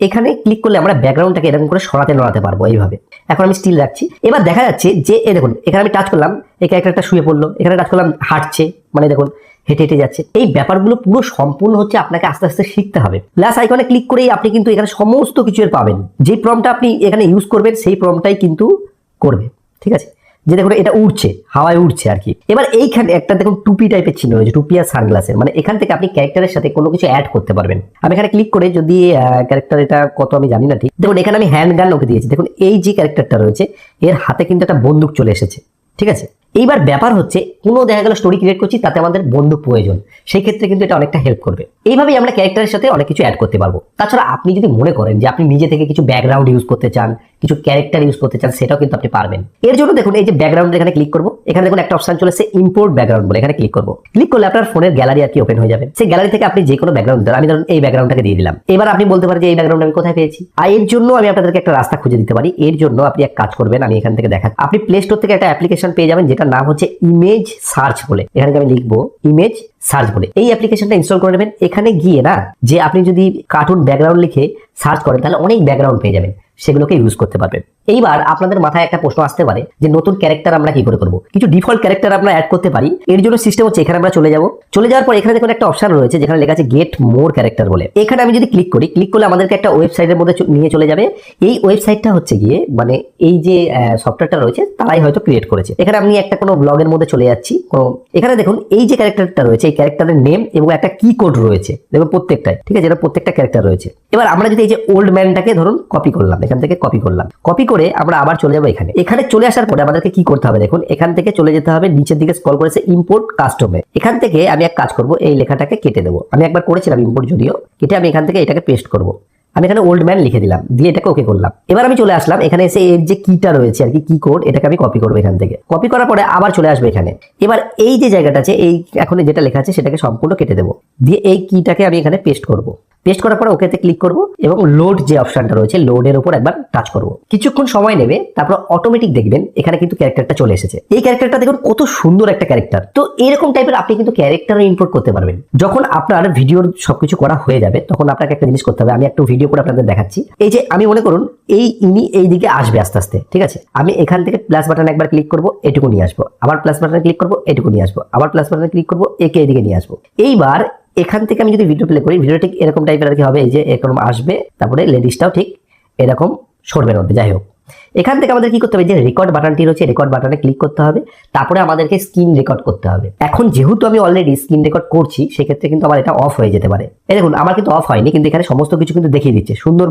এখানে ক্লিক করলে আমরা ব্যাকগ্রাউন্ডটাকে এরকম করে সরাতে নড়াতে পারব এইভাবে। এখন আমি স্টিল রাখছি। এবার দেখা যাচ্ছে যে এ দেখুন, এখানে আমি টাচ করলাম, এই ক্যারেক্টারটা শুয়ে পড়ল, এখানে টাচ করলাম, হাঁটছে মানে দেখুন, হেঁটে হেঁটে যাচ্ছে। এই ব্যাপারগুলো পুরো সম্পূর্ণ হচ্ছে আপনাকে আস্তে আস্তে শিখতে হবে। প্লাস আইকনে ক্লিক করেই আপনি কিন্তু এখানে সমস্ত কিছু পাবেন। যে প্রমটা আপনি এখানে ইউজ করবেন, সেই প্রমটাই কিন্তু করবে। ঠিক আছে? যে দেখুন এটা উড়ছে, হাওয়ায় উড়ছে আর কি। এবার এইখানে একটা দেখুন টুপি টাইপের চিহ্ন হয়েছে টুপি আর সানগ্লাসের মানে এখান থেকে আপনি ক্যারেক্টারের সাথে কোনো কিছু অ্যাড করতে পারবেন। আমি এখানে ক্লিক করে যদি ক্যারেক্টার এটা কত আমি জানি না ঠিক। দেখুন এখানে আমি হ্যান্ড গান ওকে দিয়েছি। দেখুন এই যে ক্যারেক্টারটা রয়েছে, এর হাতে কিন্তু একটা বন্দুক চলে এসেছে। ঠিক আছে? এইবার ব্যাপার হচ্ছে কোনো দেখা গেল স্টোরি ক্রিয়েট করছি, তাতে আমাদের বন্ধু প্রয়োজন। সেই ক্ষেত্রে কিন্তু এটা অনেকটা হেল্প করবে। এইভাবেই আমরা ক্যারেক্টারের সাথে অনেক কিছু অ্যাড করতে পারব। তাছাড়া আপনি যদি মনে করেন যে আপনি নিজে থেকে কিছু ব্যাকগ্রাউন্ড ইউজ করতে চান, কিছু ক্যারেক্টার ইউজ করতে চান, সেটাও কিন্তু আপনি পারবেন। এর জন্য দেখুন, এই যে ব্যাকগ্রাউন্ড এখানে ক্লিক করব। এখানে দেখুন একটা অপশন চলে এসেছে ইম্পোর্ট ব্যাকগ্রাউন্ড বলে। এখানে ক্লিক করব। ক্লিক করলে আপনার ফোনের গ্যালারি আর কি ওপেন হয়ে যাবে। সেই গ্যালারি থেকে আপনি যে কোনো ব্যাকগ্রাউন্ড দেন আমি ধরুন এই ব্যাকগ্রাউন্ডটাকে দিয়ে দিলাম। এবার আপনি বলতে পারেন যে এই ব্যাকগ্রাউন্ড আমি কোথায় পেয়েছি। আর এর জন্য আমি আপনাদেরকে একটা রাস্তা খুঁজে দিতে পারি। এর জন্য আপনি এক কাজ করবেন, আমি এখান থেকে দেখা আপনি প্লে স্টোর থেকে একটা অ্যাপ্লিকেশন পেয়ে যাবেন যেটার নাম হচ্ছে ইমেজ সার্চ বলে। এখানে আমি লিখব ইমেজ সার্চ বলে। এই অ্যাপ্লিকেশনটা ইনস্টল করে নেবেন। এখানে গিয়ে না, যে আপনি যদি কার্টুন ব্যাকগ্রাউন্ড লিখে সার্চ করেন, তাহলে অনেক ব্যাকগ্রাউন্ড পেয়ে যাবেন। সেগুলোকে ইউজ করতে পারবেন এইবার আপনাদের মাথায় একটা প্রশ্ন আসতে পারে যে নতুন ক্যারেক্টার আমরা কি করে করব? কিছু ডিফল্ট ক্যারেক্টার আমরা অ্যাড করতে পারি, এর জন্য সিস্টেম হচ্ছে এখানে আমরা চলে যাব। চলে যাওয়ার পর এখানে দেখুন একটা অপশন রয়েছে যেখানে লেখা আছে গেট মোর ক্যারেক্টার বলে। এখানে আমি যদি ক্লিক করি ক্লিক করলে আমাদেরকে একটা ওয়েবসাইটের মধ্যে নিয়ে চলে যাবে। এই ওয়েবসাইটটা হচ্ছে গিয়ে মানে এই যে সফটওয়্যারটা রয়েছে, তারাই হয়তো ক্রিয়েট করেছে। এখানে আমি একটা কোনো ব্লগের মধ্যে চলে যাচ্ছি। কোনো, এখানে দেখুন এই যে ক্যারেক্টারটা রয়েছে, এই ক্যারেক্টারের নেম এবং একটা কি কোড রয়েছে। দেখুন প্রত্যেকটাই ঠিক আছে? এটা প্রত্যেকটা ক্যারেক্টার রয়েছে। এবার আমরা যদি এই যে ওল্ড ম্যানটাকে ধরুন কপি করলাম, এখান থেকে কপি করলাম। কপি করে আমরা আবার চলে যাব এখানে। এখানে চলে আসার পরে আমাদেরকে কি করতে হবে দেখুন, এখান থেকে চলে যেতে হবে, নিচের দিকে স্ক্রল করেছে ইম্পোর্ট কাস্টমে এখান থেকে আমি এক কাজ করব, এই লেখাটাকে কেটে দেবো। আমি একবার করেছিলাম ইম্পোর্ট যদিও, কেটে আমি এখান থেকে এটাকে পেস্ট করব। আমি এখানে ওল্ড ম্যান লিখে দিলাম, দিয়ে এটাকে ওকে করলাম। এবার আমি চলে আসলাম, এখানে এসে এর যে কিটা রয়েছে আর কি কি কোড এটাকে আমি কপি করব এখান থেকে। কপি করার পরে আবার চলে আসবে এখানে। এবার এই যে জায়গাটা আছে, এই এখন যেটা লেখা আছে, সেটাকে সম্পূর্ণ কেটে দেবো। দিয়ে এই কিটাকে আমি এখানে পেস্ট করব। পেস্ট করার পরে ওকেতে ক্লিক করব এবং লোড যে অপশনটা রয়েছে লোডের উপর একবার টাচ করব। কিছুক্ষণ সময় নেবে, তারপর অটোমেটিক দেখবেন, এখানে কিন্তু ক্যারেক্টারটা চলে এসেছে। এই ক্যারেক্টারটা দেখুন, কত সুন্দর একটা ক্যারেক্টার তো এরকম টাইপের আপনি কিন্তু ক্যারেক্টারও ইম্পোর্ট করতে পারবেন। যখন আপনার ভিডিওর সবকিছু করা হয়ে যাবে, তখন আপনাকে একটা জিনিস করতে হবে, আমি একটু ভিডিও করে আপনাদের দেখাচ্ছি। এই যে আমি মনে করুন, এই ইনি এই দিকে আসবে আস্তে আস্তে, ঠিক আছে? আমি এখান থেকে প্লাস বাটন একবার ক্লিক করব, এটুকু নিয়ে আসব। আবার প্লাস বাটনে ক্লিক করব, এটুকু নিয়ে আসব। আবার প্লাস বাটনে ক্লিক করব, একে এদিকে নিয়ে আসব। এইবার এখান থেকে আমি যদি ভিডিও প্লে করি ভিডিও ঠিক এরকম টাইপের আর কি হবে, এই যে এরকম আসবে, তারপরে লেডিসটাও ঠিক এরকম সরবে মধ্যে যাই হোক। এখান থেকে আমাদের কি করতে হবে? যে রেকর্ড বাটনটি রয়েছে রেকর্ড বাটনে ক্লিক করতে হবে। তারপরে আমাদেরকে স্ক্রিন রেকর্ড করতে হবে। এখন যেহেতু আমি অলরেডি স্ক্রিন রেকর্ড করছি, সেক্ষেত্রে কিন্তু আমার এটা অফ হয়ে যেতে পারে। এই দেখুন, আমার কিন্তু অফ হয়নি, কিন্তু এখানে সমস্ত কিছু কিন্তু দেখিয়ে দিচ্ছে। সুন্দর